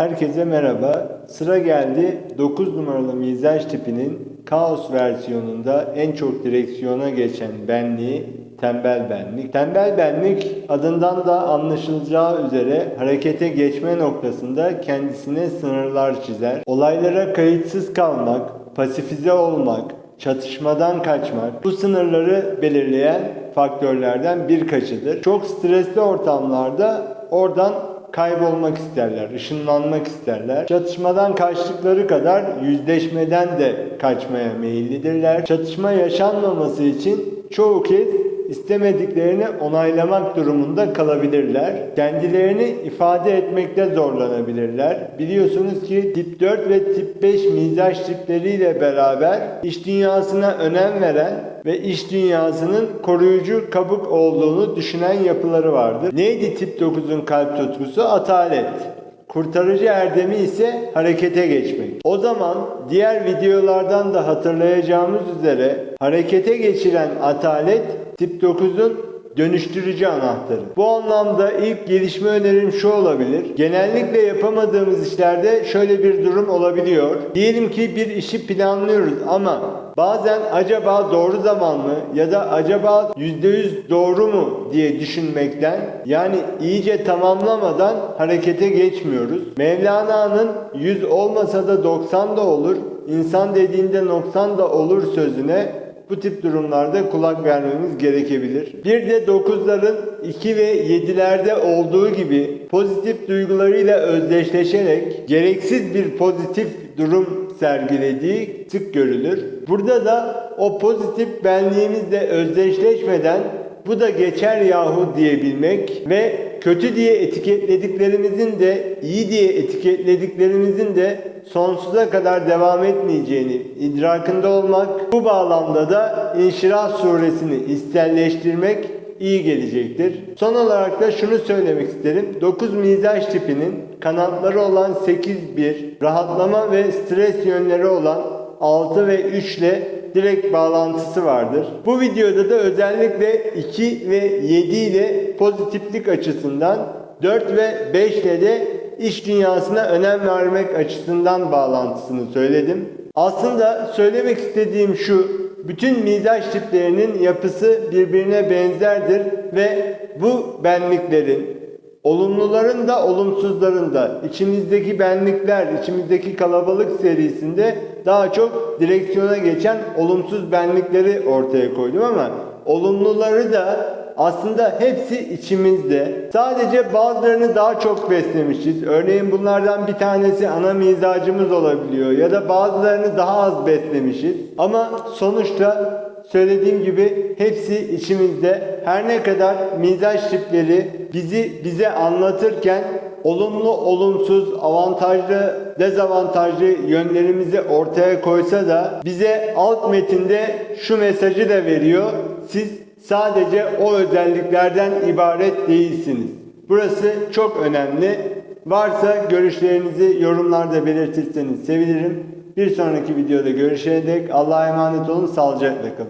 Herkese merhaba. Sıra geldi 9 numaralı mizaj tipinin kaos versiyonunda en çok direksiyona geçen benliği tembel benlik. Tembel benlik adından da anlaşılacağı üzere harekete geçme noktasında kendisine sınırlar çizer. Olaylara kayıtsız kalmak, pasifize olmak, çatışmadan kaçmak bu sınırları belirleyen faktörlerden birkaçıdır. Çok stresli ortamlarda oradan kaybolmak isterler, ışınlanmak isterler. Çatışmadan kaçtıkları kadar yüzleşmeden de kaçmaya meyillidirler. Çatışma yaşanmaması için çoğu kez istemediklerini onaylamak durumunda kalabilirler. Kendilerini ifade etmekte zorlanabilirler. Biliyorsunuz ki tip 4 ve tip 5 mizaj tipleriyle beraber iş dünyasına önem veren ve iş dünyasının koruyucu kabuk olduğunu düşünen yapıları vardır. Neydi tip 9'un kalp tutkusu? Atalet. Kurtarıcı erdemi ise harekete geçmek. O zaman diğer videolardan da hatırlayacağımız üzere harekete geçiren atalet tip 9'un dönüştürücü anahtarı. Bu anlamda ilk gelişme önerim şu olabilir. Genellikle yapamadığımız işlerde şöyle bir durum olabiliyor. Diyelim ki bir işi planlıyoruz ama bazen acaba doğru zaman mı ya da acaba %100 doğru mu diye düşünmekten yani iyice tamamlamadan harekete geçmiyoruz. Mevlana'nın 100 olmasa da 90 da olur, insan dediğinde 90 da olur sözüne bu tip durumlarda kulak vermemiz gerekebilir. Bir de 9'ların 2 ve 7'lerde olduğu gibi pozitif duygularıyla özdeşleşerek gereksiz bir pozitif durum sergilediği sık görülür. Burada da o pozitif benliğimizle özdeşleşmeden bu da geçer yahu diyebilmek ve kötü diye etiketlediklerimizin de iyi diye etiketlediklerimizin de sonsuza kadar devam etmeyeceğini idrakında olmak bu bağlamda da İnşirah suresini isterleştirmek iyi gelecektir. Son olarak da şunu söylemek isterim. 9 mizaj tipinin kanatları olan 8-1, rahatlama ve stres yönleri olan 6 ve 3 ile direkt bağlantısı vardır. Bu videoda da özellikle 2 ve 7 ile pozitiflik açısından 4 ve 5 ile de iş dünyasına önem vermek açısından bağlantısını söyledim. Aslında söylemek istediğim şu, bütün mizaj tiplerinin yapısı birbirine benzerdir ve bu benliklerin Olumluların da olumsuzların da. İçimizdeki benlikler, içimizdeki kalabalık serisinde daha çok direksiyona geçen olumsuz benlikleri ortaya koydum ama olumluları da aslında hepsi içimizde. Sadece bazılarını daha çok beslemişiz. Örneğin bunlardan bir tanesi ana mizacımız olabiliyor ya da bazılarını daha az beslemişiz. Ama sonuçta söylediğim gibi hepsi içimizde. Her ne kadar mizaj tipleri bizi bize anlatırken olumlu, olumsuz, avantajlı, dezavantajlı yönlerimizi ortaya koysa da bize alt metinde şu mesajı da veriyor. Siz sadece o özelliklerden ibaret değilsiniz. Burası çok önemli. Varsa görüşlerinizi yorumlarda belirtirseniz sevinirim. Bir sonraki videoda görüşene dek Allah'a emanet olun, sağlıcakla kalın.